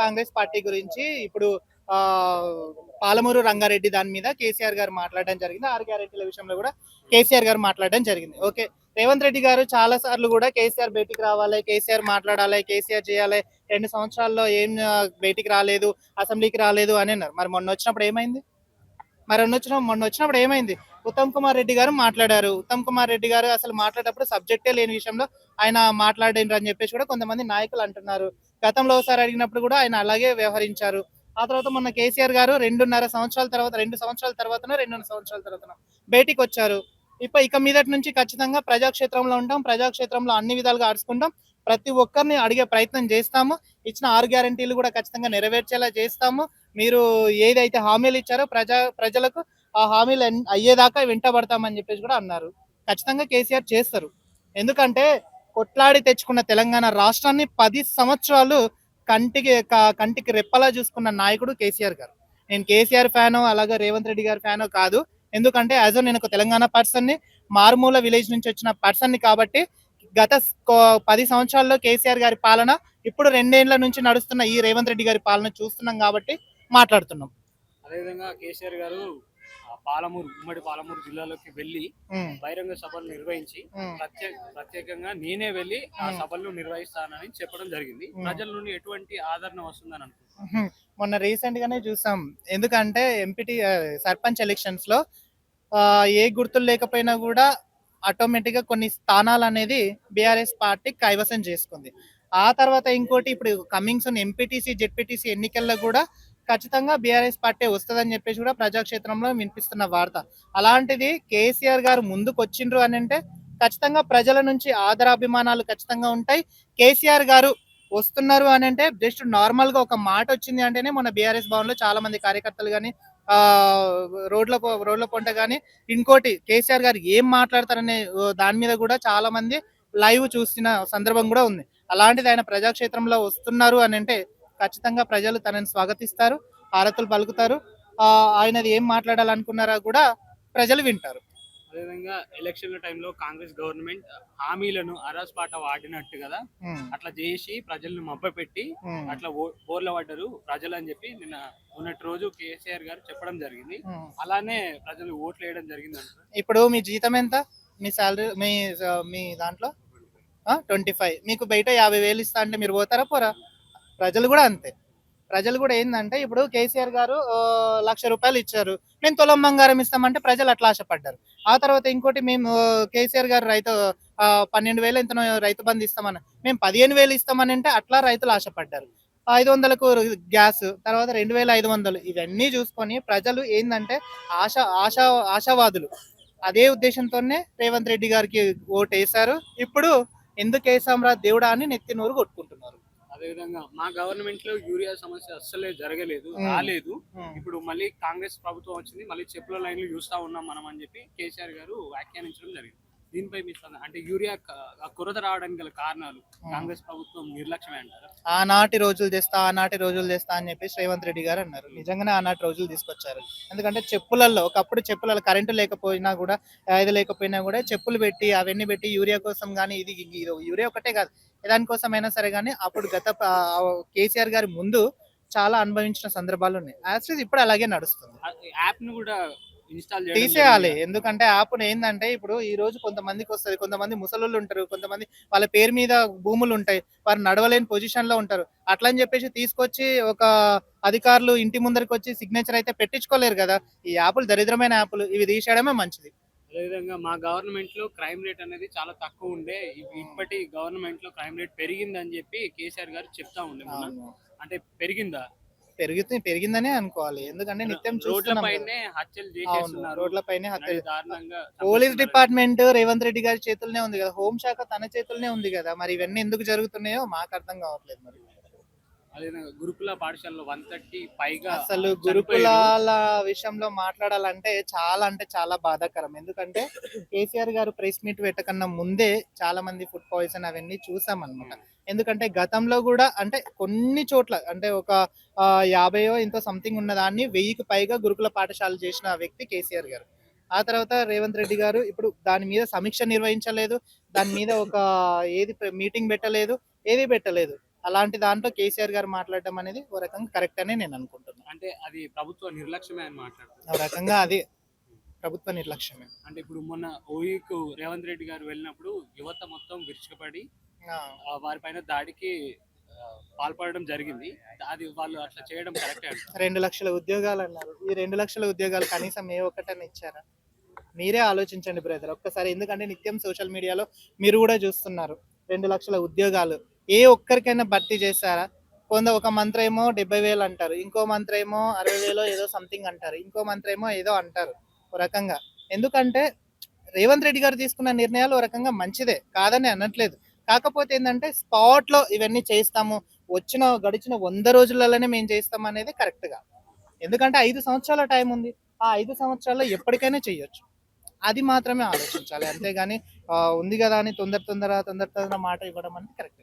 Congress party గురించి ఇప్పుడు పాలమూరు రంగారెడ్డి దాని మీద కేసీఆర్ గారు మాట్లాడడం జరిగింది. ఆరు గ్యారెంటీల విషయంలో కూడా కేసీఆర్ గారు మాట్లాడడం జరిగింది. ఓకే. రేవంత్ రెడ్డి గారు చాలా సార్లు కూడా కేసీఆర్ బయటికి రావాలి కేసీఆర్ మాట్లాడాలి కేసీఆర్ చేయాలి. రెండు సంవత్సరాల్లో ఏం బయటికి రాలేదు అసెంబ్లీకి రాలేదు అని అన్నారు. మరి మొన్న వచ్చినప్పుడు ఏమైంది? మరి మొన్న వచ్చిన మొన్న వచ్చినప్పుడు ఏమైంది? ఉత్తమ్ కుమార్ రెడ్డి గారు మాట్లాడారు. ఉత్తమ్ కుమార్ రెడ్డి గారు అసలు మాట్లాడేటప్పుడు సబ్జెక్టే లేని విషయంలో ఆయన మాట్లాడిండ్రు అని చెప్పేసి కూడా కొంతమంది నాయకులు అంటున్నారు. గతంలో ఒకసారి అడిగినప్పుడు కూడా ఆయన అలాగే వ్యవహరించారు. ఆ తర్వాత మొన్న కేసీఆర్ గారు రెండున్నర సంవత్సరాల తర్వాత రెండు సంవత్సరాల తర్వాతనో రెండున్నర సంవత్సరాల తర్వాత బయటికి వచ్చారు ఇప్పుడు ఇక మీదటి నుంచి ఖచ్చితంగా ప్రజాక్షేత్రంలో ఉంటాం ప్రజాక్షేత్రంలో అన్ని విధాలుగా ఆడుచుకుంటాం ప్రతి ఒక్కరిని అడిగే ప్రయత్నం చేస్తాము. ఇచ్చిన ఆరు గ్యారంటీలు కూడా ఖచ్చితంగా నెరవేర్చేలా చేస్తాము. మీరు ఏదైతే హామీలు ఇచ్చారో ప్రజా ప్రజలకు ఆ హామీలు అయ్యేదాకా వెంటబడతామని చెప్పేసి కూడా అన్నారు. ఖచ్చితంగా కేసీఆర్ చేస్తారు. ఎందుకంటే కొట్లాడి తెచ్చుకున్న తెలంగాణ రాష్ట్రాన్ని పది సంవత్సరాలు కంటికి కంటికి రెప్పలా చూసుకున్న నాయకుడు కేసీఆర్ గారు. నేను కేసీఆర్ ఫ్యాను అలాగే రేవంత్ రెడ్డి గారి ఫ్యాను కాదు. ఎందుకంటే యాజ్ నేను ఒక తెలంగాణ పర్సన్ని మారుమూల విలేజ్ నుంచి వచ్చిన పర్సన్ని కాబట్టి గత పది సంవత్సరాల్లో కేసీఆర్ గారి పాలన ఇప్పుడు రెండేళ్ళ నుంచి నడుస్తున్న ఈ రేవంత్ రెడ్డి గారి పాలన చూస్తున్నాం కాబట్టి మాట్లాడుతున్నాం. అదేవిధంగా కేసీఆర్ గారు పాలమూరు ఉమ్మడి పాలమూరు జిల్లాలోకి వెళ్ళి బహిరంగ సభలు నిర్వహించి ప్రత్యేక ప్రత్యేకంగా నేనే వెళ్ళి ఆ. సభలు నిర్వహిస్తానని చెప్పడం జరిగింది. ప్రజల నుండి ఎటువంటి ఆదరణ వస్తుందని అనుకుంటున్నాను. మొన్న రీసెంట్ గానే చూసాం ఎందుకంటే ఎంపీటీ సర్పంచ్ ఎలక్షన్స్లో ఏ గుర్తులు లేకపోయినా కూడా ఆటోమేటిక్గా కొన్ని స్థానాలు అనేది బీఆర్ఎస్ పార్టీ కైవసం చేసుకుంది ఆ తర్వాత ఇంకోటి ఇప్పుడు కమింగ్స్ ఎంపీటీసీ జెడ్పీటీసీ ఎన్నికల్లో కూడా ఖచ్చితంగా బీఆర్ఎస్ పార్టీ వస్తుందని చెప్పేసి కూడా ప్రజాక్షేత్రంలో వినిపిస్తున్న వార్త. అలాంటిది కేసీఆర్ గారు ముందుకు వచ్చిండ్రు అని అంటే ఖచ్చితంగా ప్రజల నుంచి ఆదరాభిమానాలు ఖచ్చితంగా ఉంటాయి. కేసీఆర్ గారు వస్తున్నారు అని అంటే జస్ట్ నార్మల్గా ఒక మాట వచ్చింది అంటేనే మన బీఆర్ఎస్ భవన్లో చాలా మంది కార్యకర్తలు కానీ ఆ రోడ్ల రోడ్ల పొంట కానీ ఇంకోటి కేసీఆర్ గారు ఏం మాట్లాడతారనే ఓ, దాని మీద కూడా చాలా మంది లైవ్ చూసిన సందర్భం కూడా ఉంది. అలాంటిది ఆయన ప్రజాక్షేత్రంలో వస్తున్నారు అని అంటే ఖచ్చితంగా ప్రజలు తనని స్వాగతిస్తారు హారతులు పలుకుతారు. ఆ, ఆయనది ఏం మాట్లాడాలనుకున్నారా కూడా ప్రజలు వింటారు. అదేవిధంగా ఎలక్షన్ల టైంలో కాంగ్రెస్ గవర్నమెంట్ హామీలను అరాస్పాట వాడినట్టు కదా? అట్లా చేసి ప్రజలను మభ్యపెట్టి ఉమ్, అట్లా బోర్ల పడ్డారు ప్రజలు అని చెప్పి నిన్న ఉన్నటి రోజు కేసీఆర్ గారు చెప్పడం జరిగింది. అలానే ప్రజలు ఓట్లు వేయడం జరిగింది ఇప్పుడు మీ జీతం ఎంత? మీ శాలరీ మీ మీ దాంట్లో? Twenty five. మీకు బయట యాభై వేలు ఇస్తా అంటే మీరు పోతారా పోరా? ప్రజలు కూడా అంతే. ప్రజలు కూడా ఏంటంటే ఇప్పుడు కేసీఆర్ గారు లక్ష రూపాయలు ఇచ్చారు. మేము తులం బంగారం ఇస్తామంటే ప్రజలు అట్లా ఆశపడ్డారు. ఆ తర్వాత ఇంకోటి మేము కేసీఆర్ గారు రైతు పన్నెండు వేలు ఇంత రైతు బంధు ఇస్తామని మేము పదిహేను వేలు ఇస్తామని అంటే అట్లా రైతులు ఆశపడ్డారు. ఐదు వందలకు గ్యాస్ తర్వాత రెండు వేల ఐదు వందలు ఇవన్నీ చూసుకొని ప్రజలు ఏంటంటే ఆశ ఆశా ఆశావాదులు. అదే ఉద్దేశంతోనే రేవంత్ రెడ్డి గారికి ఓటు వేశారు ఇప్పుడు ఎందుకు వేసాంరా దేవుడా అని నెత్తినూరు కొట్టుకుంటున్నారు. అదేవిధంగా మా గవర్నమెంట్లో యూరియా సమస్య అస్సలే జరగలేదు. రాలేదు. ఇప్పుడు మళ్ళీ కాంగ్రెస్ ప్రభుత్వం వచ్చింది మళ్ళీ చెప్పుల లైన్లు చూస్తా ఉన్నాం మనం అని చెప్పి కేసీఆర్ గారు వ్యాఖ్యానించడం జరిగింది. దీనిపై మీ అంటే యూరియా కొరత రావడానికి గల కారణాలు కాంగ్రెస్ ప్రభుత్వం నిర్లక్ష్యమే అంటారు? ఆనాటి రోజులు తెస్తా ఆనాటి రోజులు తెస్తా అని చెప్పేసి రేవంత్ రెడ్డి గారు అన్నారు. నిజంగానే ఆనాటి రోజులు తీసుకొచ్చారు. ఎందుకంటే చెప్పులలో ఒకప్పుడు చెప్పులలో కరెంటు లేకపోయినా కూడా ఇది లేకపోయినా కూడా చెప్పులు పెట్టి అవన్నీ పెట్టి యూరియా కోసం కానీ ఇది యూరియా ఒకటే కాదు. అయినా సరే కానీ అప్పుడు గత కేసీఆర్ గారి ముందు చాలా అనుభవించిన సందర్భాలు ఉన్నాయి. ఇప్పుడు అలాగే నడుస్తుంది. యాప్ను కూడా ఇన్స్టాల్ తీసేయాలి. ఎందుకంటే యాప్ ఏంటంటే ఇప్పుడు ఈ రోజు కొంతమందికి వస్తుంది. కొంతమంది ముసలోళ్ళు ఉంటారు. కొంతమంది వాళ్ళ పేరు మీద భూములు ఉంటాయి. వారు నడవలేని పొజిషన్లో ఉంటారు. అట్లా అని చెప్పేసి తీసుకొచ్చి ఒక అధికారులు ఇంటి ముందరికి వచ్చి సిగ్నేచర్ అయితే పెట్టించుకోలేరు కదా. ఈ యాప్లు దరిద్రమైన యాప్లు. ఇవి తీసేయడమే మంచిది. అదేవిధంగా మా గవర్నమెంట్లో క్రైమ్ రేట్ అనేది చాలా తక్కువ ఉండే. ఇప్- ఇప్పటి గవర్నమెంట్లో క్రైమ్ రేట్ పెరిగిందని చెప్పి కేసీఆర్ గారు చెప్తా ఉండే మొన్న. అంటే పెరిగిందా? పెరుగుతుంది పెరిగిందనే అనుకోవాలి. ఎందుకంటే నిత్యం చూస్తున్నాం కదా. పైనే హత్యలు అవును చేసేస్తున్నారు రోడ్లపైనే హత్య మరి దారుణంగా పోలీస్ చంపేస్తున్నారు. డిపార్ట్మెంట్ రేవంత్ రెడ్డి గారి చేతుల్లోనే ఉంది కదా. హోంశాఖ తన చేతుల్లోనే ఉంది కదా. మరి ఇవన్నీ ఎందుకు జరుగుతున్నాయో మాకు అర్థం కావట్లేదు మరి. అదేవిధంగా గురుకుల పాఠశాలలో వన్ థర్టీ పైగా అసలు. గురుకులాల విషయంలో మాట్లాడాలంటే చాలా అంటే చాలా బాధాకరం. ఎందుకంటే కేసీఆర్ గారు ప్రెస్ మీట్ పెట్టకన్నా ముందే చాలా మంది ఫుడ్ పాయిజన్ అవన్నీ చూసాం అనమాట ఎందుకంటే గతంలో కూడా అంటే కొన్ని చోట్ల అంటే ఒక యాభైయో ఎంతో సంథింగ్ ఉన్న దాన్ని వెయ్యికి పైగా గురుకుల పాఠశాలలు చేసిన వ్యక్తి కేసీఆర్ గారు. ఆ తర్వాత రేవంత్ రెడ్డి గారు ఇప్పుడు దాని మీద సమీక్ష నిర్వహించలేదు. దాని మీద ఒక ఏది మీటింగ్ పెట్టలేదు ఏది పెట్టలేదు. అలాంటి దాంట్లో కేసీఆర్ గారు మాట్లాడడం అనేది ఓ రకంగా కరెక్ట్ అని నేను అనుకుంటున్నాను అంటే అది ప్రభుత్వ నిర్లక్ష్యమే అని మాట్లాడుతున్నారు. ఓ రకంగా అది ప్రభుత్వ నిర్లక్ష్యమే. అంటే ఇప్పుడు మొన్న ఓయికు రేవంత్ రెడ్డి గారు వెళ్ళినప్పుడు యువత మొత్తం విరుచుకుపడి వారిపైన దాడికి పాల్పడడం జరిగింది. అది వాళ్ళు అట్లా చేయడం కరెక్టే రెండు లక్షల ఉద్యోగాలు అన్నారు. ఈ రెండు లక్షల ఉద్యోగాలు కనీసం ఏ ఒక్కటని ఇచ్చారా? మీరే ఆలోచించండి బ్రదర్. ఒక్కసారి ఎందుకంటే నిత్యం సోషల్ మీడియాలో మీరు కూడా చూస్తున్నారు. రెండు లక్షల ఉద్యోగాలు ఏ ఒక్కరికైనా భర్తీ చేశారా? కొంత ఒక మంత్రం ఏమో డెబ్బై వేలు అంటారు. ఇంకో మంత్రం ఏమో అరవై వేలు ఏదో సంథింగ్ అంటారు. ఇంకో మంత్రం ఏమో ఏదో అంటారు ఒక రకంగా. ఎందుకంటే రేవంత్ రెడ్డి గారు తీసుకున్న నిర్ణయాలు ఒక రకంగా మంచిదే కాదని అనట్లేదు. కాకపోతే ఏంటంటే స్పాట్లో ఇవన్నీ చేస్తాము వచ్చిన గడిచిన వంద రోజులలోనే మేము చేస్తాం అనేది కరెక్ట్గా. ఎందుకంటే ఐదు సంవత్సరాల టైం ఉంది. ఆ ఐదు సంవత్సరాల్లో ఎప్పటికైనా చేయొచ్చు. అది మాత్రమే ఆలోచించాలి. అంతేగాని ఉంది కదా అని తొందర తొందర తొందర తొందర మాట ఇవ్వడం అనేది కరెక్ట్